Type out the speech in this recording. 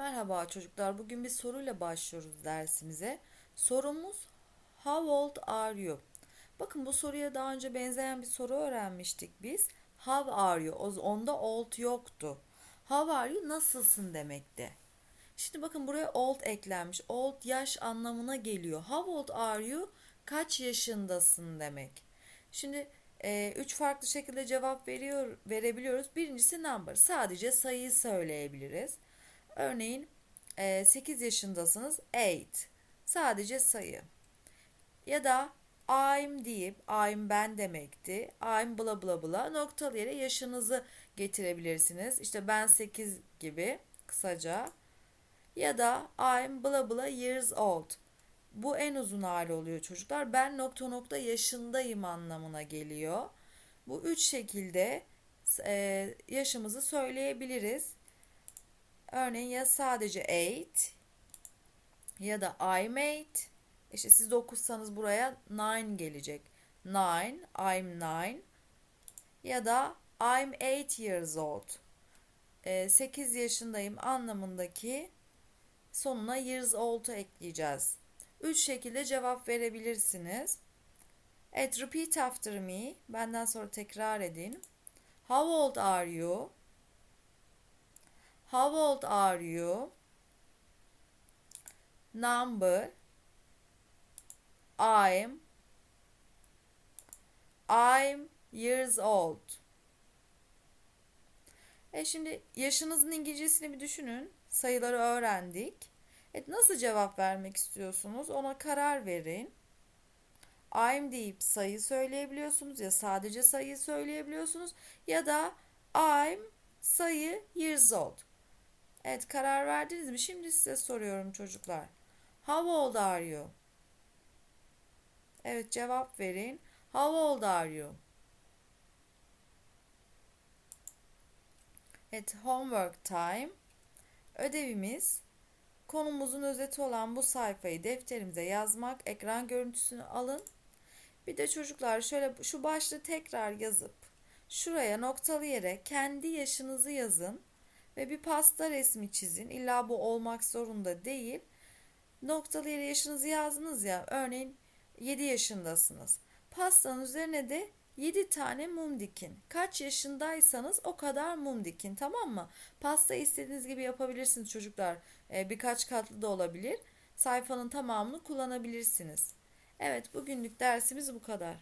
Merhaba çocuklar. Bugün bir soruyla başlıyoruz dersimize. Sorumuz How old are you? Bakın bu soruya daha önce benzeyen bir soru öğrenmiştik biz. How are you? Onda old yoktu. How are you? Nasılsın demekti. Şimdi bakın buraya old eklenmiş. Old yaş anlamına geliyor. How old are you? Kaç yaşındasın demek. Şimdi e, üç farklı şekilde cevap veriyor verebiliyoruz. Birincisi number. Sadece sayıyı söyleyebiliriz. Örneğin e, 8 yaşındasınız. 8. Sadece sayı. Ya da I'm deyip I'm ben demekti. I'm bla bla bla noktalı yere yaşınızı getirebilirsiniz. İşte ben 8 gibi kısaca. Ya da I'm bla bla years old. Bu en uzun hali oluyor çocuklar. Ben nokta nokta yaşındayım anlamına geliyor. Bu üç şekilde e, yaşımızı söyleyebiliriz. Örneğin ya sadece 8 ya da I'm 8. İşte siz 9'sanız buraya 9 gelecek. 9, I'm 9 ya da I'm 8 years old. 8 yaşındayım anlamındaki sonuna years old'u ekleyeceğiz. Üç şekilde cevap verebilirsiniz. Evet, repeat after me. Benden sonra tekrar edin. How old are you? How old are you? Number. I'm. I'm years old. E şimdi yaşınızın İngilizcesini bir düşünün. Sayıları öğrendik. Evet, nasıl cevap vermek istiyorsunuz? Ona karar verin. I'm deyip sayı söyleyebiliyorsunuz ya sadece sayıyı söyleyebiliyorsunuz ya da I'm sayı years old. Evet karar verdiniz mi? Şimdi size soruyorum çocuklar. How old are you? Evet cevap verin. How old are you? Evet homework time. Ödevimiz konumuzun özeti olan bu sayfayı defterimize yazmak. Ekran görüntüsünü alın. Bir de çocuklar şöyle şu başlığı tekrar yazıp şuraya noktalı yere kendi yaşınızı yazın ve bir pasta resmi çizin. İlla bu olmak zorunda değil. Noktalı yere yaşınızı yazdınız ya. Örneğin 7 yaşındasınız. Pastanın üzerine de 7 tane mum dikin. Kaç yaşındaysanız o kadar mum dikin tamam mı? Pasta istediğiniz gibi yapabilirsiniz çocuklar. Ee, birkaç katlı da olabilir. Sayfanın tamamını kullanabilirsiniz. Evet bugünlük dersimiz bu kadar.